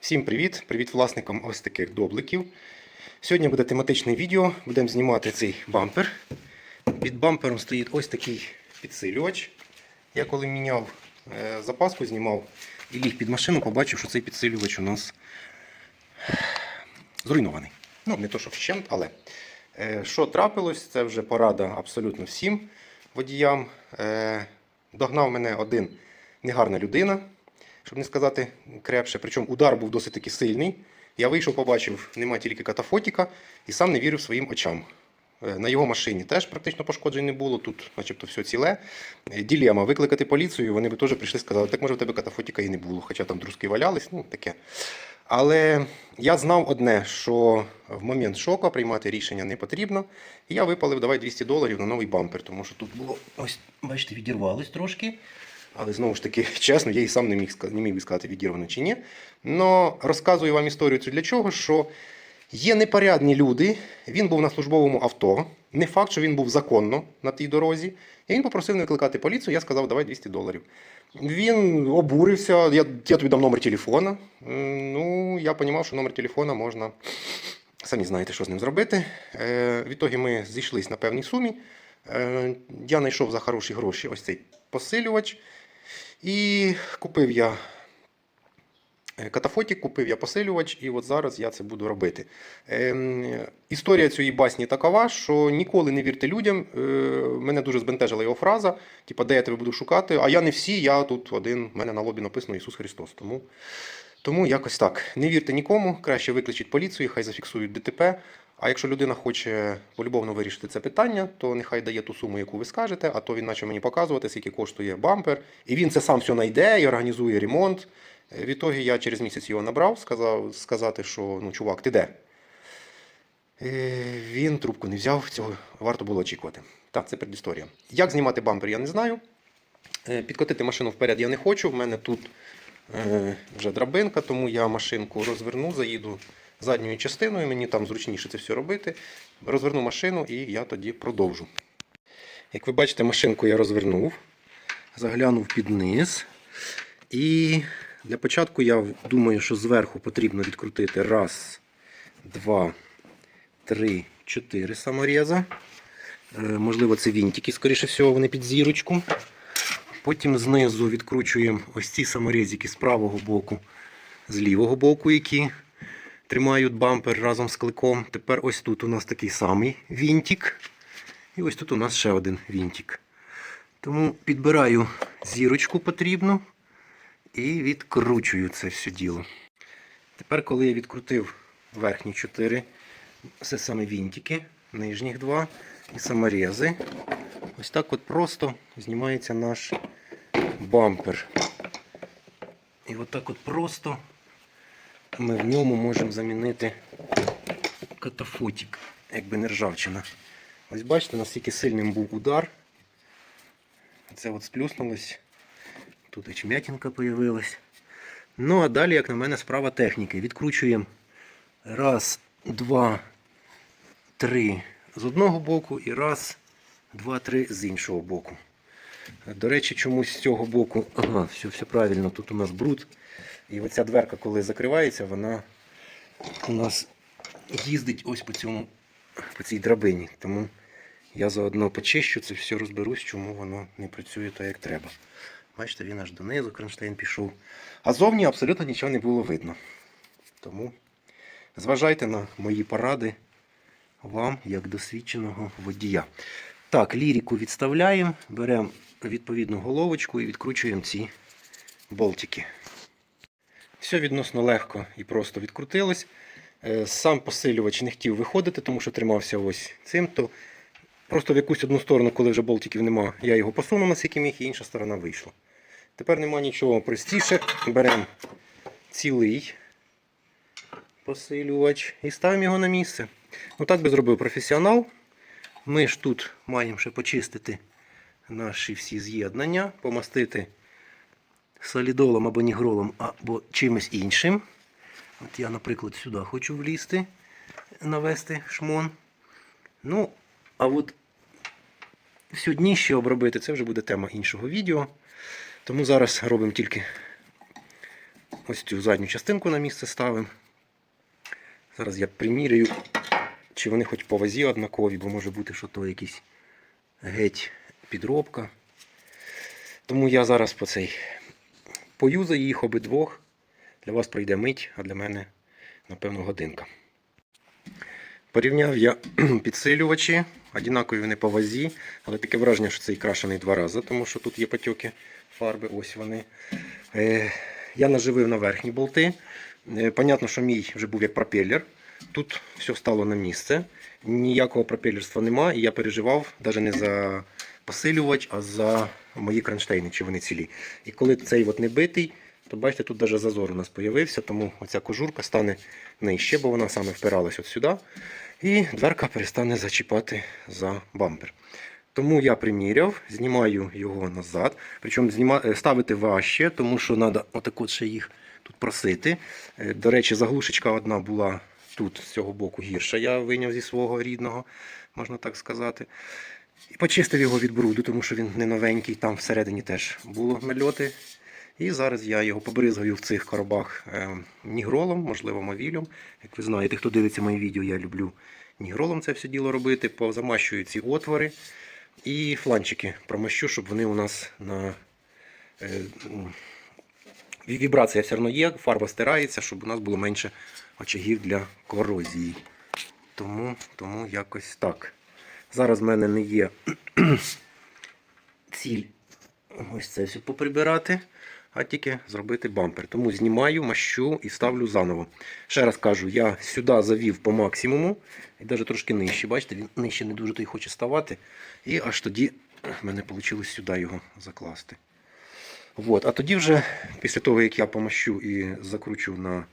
Всім привіт! Привіт власникам ось таких добликів. Сьогодні буде тематичне відео. Будемо знімати цей бампер. Під бампером стоїть ось такий підсилювач. Я коли міняв е, запаску, знімав і ліг під машину, побачив, що цей підсилювач у нас зруйнований. Ну, не то, що вщент, але е, що трапилось, це вже порада абсолютно всім водіям. Е, догнав мене один негарна людина, щоб не сказати крепше. Причому удар був досить таки сильний. Я вийшов, побачив, нема тільки катафотіка, і сам не вірив своїм очам. Е, На його машині теж практично пошкоджень не було, тут, начебто, все ціле. Е, Ділема викликати поліцію, вони би теж прийшли сказали, так може в тебе катафотіка і не було, хоча там друзки валялись, ну таке. Але я знав одне, що в момент шоку приймати рішення не потрібно. І я випалив давай 200 доларів на новий бампер, тому що тут було ось, бачите, відірвалось трошки. Але знову ж таки, чесно, я і сам не міг, не міг би сказати, відірвано чи ні. Но розказую вам історію цю для чого, що є непорядні люди. Він був на службовому авто. Не факт, що він був законно на тій дорозі. І він попросив не викликати поліцію. Я сказав, давай 200 доларів. Він обурився. Я, я тобі дам номер телефона. Ну, я розумів, що номер телефона можна. Самі знаєте, що з ним зробити. Е, відтоді ми зійшлись на певній сумі. Е, я знайшов за хороші гроші ось цей посилювач. І купив я е, катафотик, купив я посилювач, і от зараз я це буду робити. Ем, історія цієї басні такова, що ніколи не вірте людям. Е, мене дуже збентежила його фраза: типа, де я тебе буду шукати, а я не всі, я тут один, в мене на лобі написано Ісус Христос. Тому, тому якось так. Не вірте нікому, краще викличіть поліцію, хай зафіксують ДТП. А якщо людина хоче полюбовно вирішити це питання, то нехай дає ту суму, яку ви скажете, а то він почав мені показувати, скільки коштує бампер. І він це сам все знайде і організує ремонт. Е, Відтоді я через місяць його набрав, сказав сказати, що ну, чувак, ти де? Е, Він трубку не взяв, цього варто було очікувати. Так, це предісторія. Як знімати бампер, я не знаю. Е, Підкотити машину вперед я не хочу. В мене тут вже драбинка, тому я машинку розверну, заїду задньою частиною, мені там зручніше це все робити. Розверну машину і я тоді продовжу. Як ви бачите, машинку я розвернув, заглянув під низ. І для початку я думаю, що зверху потрібно відкрутити раз, два, три, чотири саморіза. Е, Можливо, це вінтики, скоріше всього, вони під зірочку. Потім знизу відкручуємо ось ці саморізики з правого боку, з лівого боку, які тримають бампер разом з кликом. Тепер ось тут у нас такий самий вінтик. І ось тут у нас ще один вінтик. Тому підбираю зірочку потрібну і відкручую це все діло. Тепер, коли я відкрутив верхні чотири, це саме вінтики, нижніх два і саморези, ось так от просто знімається наш бампер. І от так от просто ми в ньому можемо замінити катафотик, якби не ржавчина. Ось бачите, наскільки сильним був удар. Це от сплюснулось. Тут і чмятинка появилась. Ну, а далі, як на мене, справа техніки. Відкручуємо раз, два, три з одного боку і раз, два, три з іншого боку. До речі, чомусь з цього боку, ага, все, все правильно, тут у нас бруд. І оця дверка, коли закривається, вона у нас їздить ось по цьому, по цій драбині. Тому я заодно почищу це все, розберусь, чому воно не працює так, як треба. Бачите, він аж донизу кронштейн пішов. А зовні абсолютно нічого не було видно. Тому зважайте на мої поради вам, як досвідченого водія. Так, ліріку відставляємо, беремо відповідну головочку і відкручуємо ці болтики. Все відносно легко і просто відкрутилось. Е, Сам посилювач не хотів виходити, тому що тримався ось цим. То просто в якусь одну сторону, коли вже болтиків нема, я його посунув наскільки міг, і інша сторона вийшла. Тепер нема нічого простіше. Беремо цілий посилювач і ставимо його на місце. Ну так би зробив професіонал. Ми ж тут маємо ще почистити наші всі з'єднання, помастити солідолом або нігролом, або чимось іншим. От я, наприклад, сюди хочу влізти, навести шмон. Ну, а от всю дніще обробити, це вже буде тема іншого відео. Тому зараз робимо тільки ось цю задню частинку на місце ставимо. Зараз я приміряю, чи вони хоч по вазі однакові, бо може бути, що то якийсь геть підробка. Тому я зараз по цей поюзаю їх обидвох. Для вас пройде мить, а для мене, напевно, годинка. Порівняв я підсилювачі, однакові вони по вазі, але таке враження, що цей крашений два рази, тому що тут є потьоки фарби, ось вони. Е, я наживив на верхні болти. Е, понятно, що мій вже був як пропелер. Тут все стало на місце. Ніякого пропелерства нема, і я переживав навіть не за посилювач, а за мої кронштейни, чи вони цілі. І коли цей от не битий, то бачите, тут навіть зазор у нас з'явився, тому оця кожурка стане нижче, бо вона саме впиралась от сюди. І дверка перестане зачіпати за бампер. Тому я приміряв, знімаю його назад. Причому зніма... е, ставити важче, тому що треба отак от ще їх тут просити. Е, До речі, заглушечка одна була тут з цього боку гірша. Я виняв зі свого рідного, можна так сказати. І почистив його від бруду, тому що він не новенький, там всередині теж було нальоти. І зараз я його побризгаю в цих коробах е, нігролом, можливо, мовілем. Як ви знаєте, хто дивиться мої відео, я люблю нігролом це все діло робити. Позамащую ці отвори і фланчики промащу, щоб вони у нас на е, вібрація все одно є, фарба стирається, щоб у нас було менше очагів для корозії. Тому, тому якось так. Зараз в мене не є ціль ось це все поприбирати, а тільки зробити бампер. Тому знімаю, мащу і ставлю заново. Ще раз кажу, я сюди завів по максимуму, і навіть трошки нижче. Бачите, він нижче не дуже той хоче ставати. І аж тоді в мене вийшло сюди його закласти. От. А тоді вже, після того, як я помащу і закручу на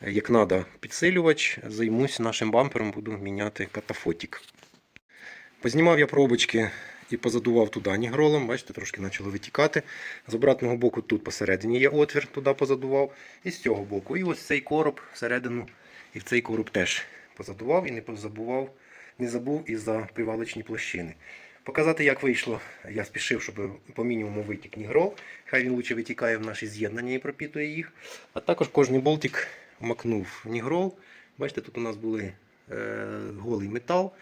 як треба підсилювач, займусь нашим бампером, буду міняти катафотик. Познімав я пробочки і позадував туди нігролом. Бачите, трошки почало витікати. З обратного боку тут посередині є отвір, туди позадував. І з цього боку. І ось цей короб всередину. І в цей короб теж позадував і не позабував, не забув і за привалочні площини. Показати, як вийшло, я спішив, щоб по мінімуму витік нігрол. Хай він лучше витікає в наші з'єднання і пропітує їх. А також кожний болтик макнув в нігрол. Бачите, тут у нас були е, голий метал.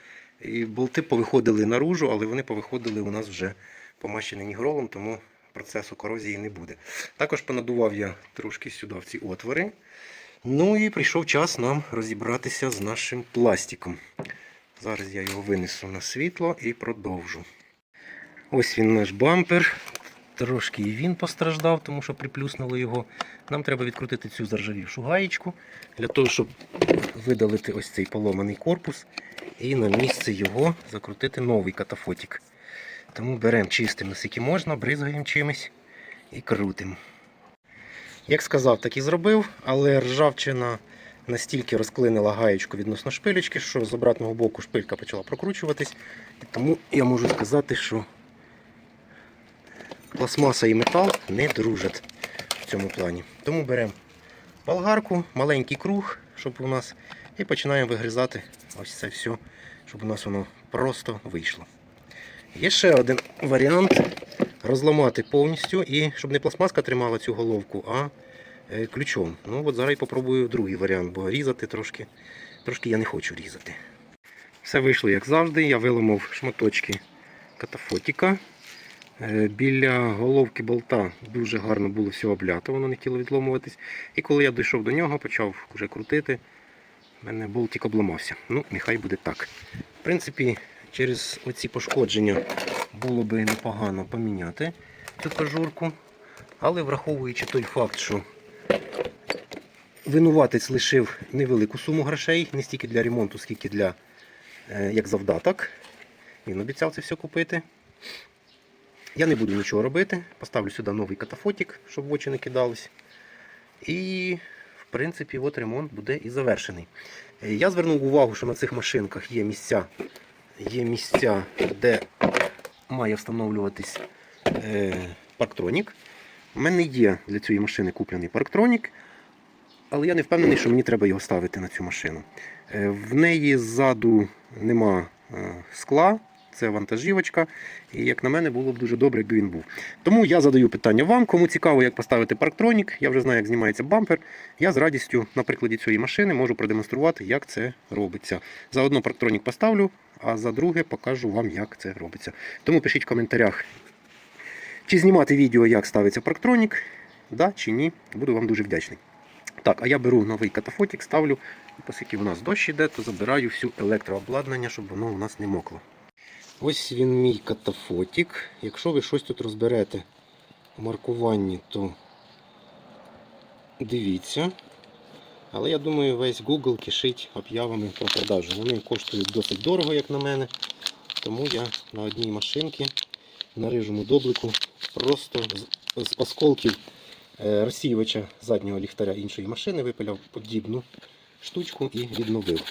І болти повиходили наружу, але вони повиходили у нас вже помащені нігролом, тому процесу корозії не буде. Також понадував я трошки сюди в ці отвори. Ну і прийшов час нам розібратися з нашим пластиком. Зараз я його винесу на світло і продовжу. Ось він наш бампер. Трошки і він постраждав, тому що приплюснуло його. Нам треба відкрутити цю заржавівшу гаєчку для того, щоб видалити ось цей поломаний корпус і на місце його закрутити новий катафотик. Тому беремо чистим наскільки можна, бризгаємо чимось і крутимо. Як сказав, так і зробив, але ржавчина настільки розклинила гаєчку відносно шпилечки, що з обратного боку шпилька почала прокручуватись. І тому я можу сказати, що пластмаса і метал не дружать в цьому плані. Тому беремо болгарку, маленький круг, щоб у нас, і починаємо вигризати ось це все, щоб у нас воно просто вийшло. Є ще один варіант розламати повністю і щоб не пластмаска тримала цю головку, а е, ключом. Ну от зараз я попробую другий варіант, бо різати трошки, трошки я не хочу різати. Все вийшло як завжди. Я виламав шматочки катафотика. Е, Біля головки болта дуже гарно було все облято, воно не хотіло відломуватись. І коли я дійшов до нього, почав вже крутити, в мене болтик обламався. Ну, нехай буде так. В принципі, через оці пошкодження було би непогано поміняти цю кожурку. Але враховуючи той факт, що винуватець лишив невелику суму грошей, не стільки для ремонту, скільки для е, як завдаток. Він обіцяв це все купити. Я не буду нічого робити. Поставлю сюди новий катафотик, щоб в очі не кидались. І, в принципі, от ремонт буде і завершений. Я звернув увагу, що на цих машинках є місця, є місця де має встановлюватись е, парктронік. У мене є для цієї машини куплений парктронік, але я не впевнений, що мені треба його ставити на цю машину. Е, В неї ззаду нема е, скла, це вантажівочка. І як на мене, було б дуже добре, якби він був. Тому я задаю питання вам, кому цікаво, як поставити парктронік. Я вже знаю, як знімається бампер. Я з радістю на прикладі цієї машини можу продемонструвати, як це робиться. Заодно парктронік поставлю, а за друге покажу вам, як це робиться. Тому пишіть в коментарях, чи знімати відео, як ставиться парктронік, да чи ні. Буду вам дуже вдячний. Так, а я беру новий катафотик, ставлю, і оскільки у нас дощ іде, то забираю всю електрообладнання, щоб воно у нас не мокло. Ось він мій катафотик. Якщо ви щось тут розберете у маркуванні, то дивіться. Але я думаю, весь Google кишить об'явами про продажу. Вони коштують досить дорого, як на мене. Тому я на одній машинці на рижому доблику просто з, осколків е, розсіювача заднього ліхтаря іншої машини випиляв подібну штучку і відновив.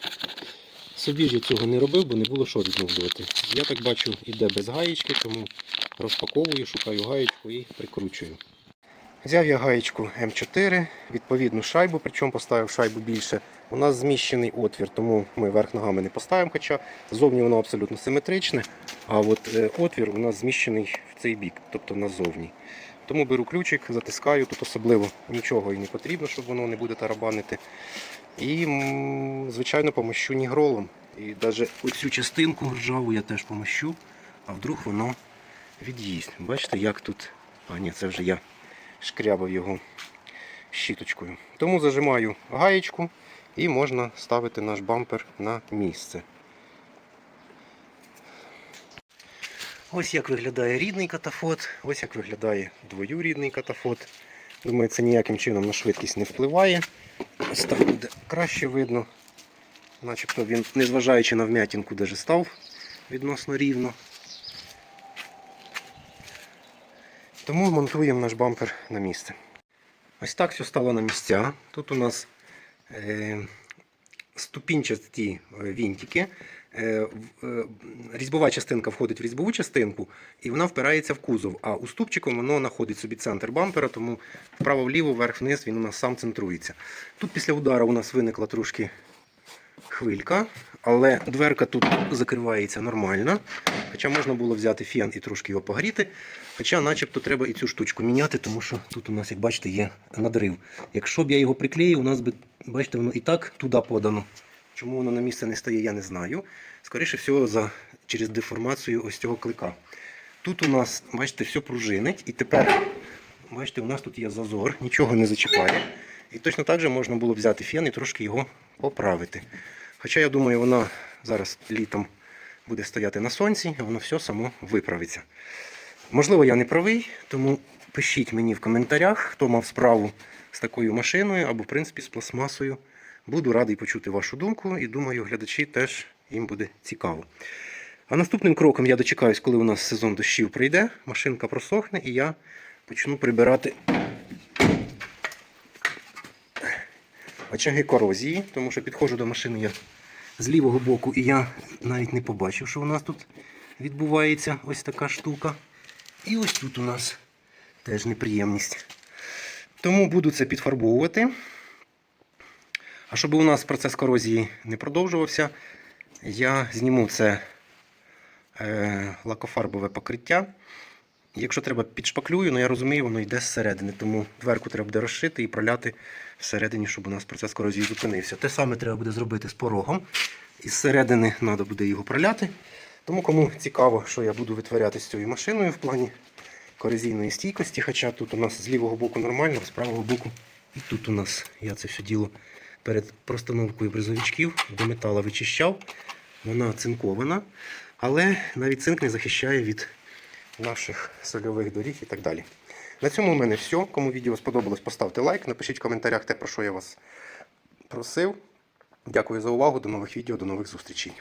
Собі ж я цього не робив, бо не було що відновлювати. Я так бачу, іде без гаєчки, тому розпаковую, шукаю гаєчку і прикручую. Взяв я гаєчку М4, відповідну шайбу, причому поставив шайбу більше. У нас зміщений отвір, тому ми верх ногами не поставимо, хоча зовні воно абсолютно симетричне, а от е, отвір у нас зміщений в цей бік, тобто назовні. Тому беру ключик, затискаю, тут особливо нічого і не потрібно, щоб воно не буде тарабанити. І, звичайно, помощу нігролом. І навіть оцю частинку ржаву я теж помощу, а вдруг воно від'їсть. Бачите, як тут. А ні, це вже я шкрябав його щіточкою. Тому зажимаю гаєчку і можна ставити наш бампер на місце. Ось як виглядає рідний катафот, ось як виглядає двоюрідний катафот. Думаю, це ніяким чином на швидкість не впливає. Ось так буде краще видно. Начебто він, незважаючи на вм'ятінку, даже став відносно рівно. Тому монтуємо наш бампер на місце. Ось так все стало на місця. Тут у нас е, ступінчасті е, вінтики. Е, е, різьбова частинка входить в різьбову частинку і вона впирається в кузов. А уступчиком воно знаходить собі центр бампера, тому вправо-вліво, вверх-вниз він у нас сам центрується. Тут після удару у нас виникла трошки хвилька, але дверка тут закривається нормально. Хоча можна було взяти фен і трошки його погріти. Хоча начебто треба і цю штучку міняти, тому що тут у нас, як бачите, є надрив. Якщо б я його приклеїв, у нас би, бачите, воно і так туди подано. Чому воно на місце не стає, я не знаю. Скоріше всього, за, через деформацію ось цього клика. Тут у нас, бачите, все пружинить. І тепер, бачите, у нас тут є зазор, нічого не зачіпає. І точно так же можна було взяти фен і трошки його поправити. Хоча, я думаю, вона зараз літом буде стояти на сонці, а воно все само виправиться. Можливо, я не правий, тому пишіть мені в коментарях, хто мав справу з такою машиною або, в принципі, з пластмасою. Буду радий почути вашу думку і думаю, глядачі теж їм буде цікаво. А наступним кроком я дочекаюсь, коли у нас сезон дощів прийде, машинка просохне і я почну прибирати очаги корозії, тому що підходжу до машини я з лівого боку і я навіть не побачив, що у нас тут відбувається ось така штука. І ось тут у нас теж неприємність. Тому буду це підфарбовувати. А щоб у нас процес корозії не продовжувався, я зніму це е, лакофарбове покриття. Якщо треба, підшпаклюю, але я розумію, воно йде зсередини, тому дверку треба буде розшити і проляти всередині, щоб у нас процес корозії зупинився. Те саме треба буде зробити з порогом. І зсередини треба буде його проляти. Тому кому цікаво, що я буду витворяти з цією машиною в плані корозійної стійкості, хоча тут у нас з лівого боку нормально, з правого боку. І тут у нас я це все діло перед простановкою бризовичків до метала вичищав. Вона цинкована, але навіть цинк не захищає від наших сольових доріг і так далі. На цьому у мене все. Кому відео сподобалось, поставте лайк, напишіть в коментарях те, про що я вас просив. Дякую за увагу, до нових відео, до нових зустрічей.